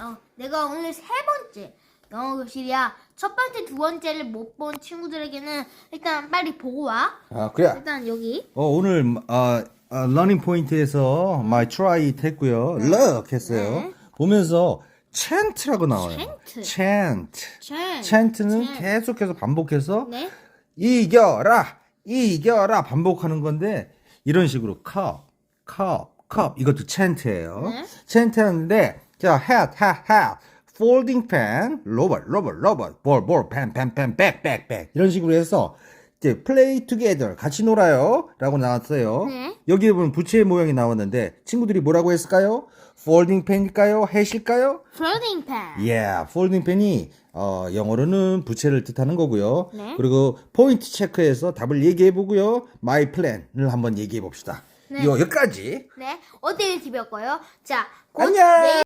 어, 내가 오늘 세 번째 영어 교실이야. 첫 번째, 두 번째를 못 본 친구들에게는 일단 빨리 보고 와. 아 그래. 일단 여기. 어 오늘 아, 아 러닝 포인트에서 my try 했고요. look 했어요. 네. 보면서 chant라고 나와요. chant. chant. chant는 chant. 계속해서 반복해서 네. 이겨라 이겨라 반복하는 건데 이런 식으로 cup cup cup 이것도 chant예요. 네. chant 하는데 자 hat hat hat folding pen 로봇 로봇 로봇 볼볼 펜펜펜 백백백 이런 식으로 해서 이제 play together 같이 놀아요 라고 나왔어요. 네. 여기에 보면 부채의 모양이 나왔는데 친구들이 뭐라고 했을까요? folding pen일까요? hat일까요? floating pen. Yeah, 폴딩 펜이 어, 영어로는 부채를 뜻하는 거고요. 네. 그리고 포인트 체크해서 답을 얘기해 보고요. My plan을 한번 얘기해 봅시다. 네. 요 여기까지. 네. 어떻게 배웠고요? 자, 곧 안녕. 내일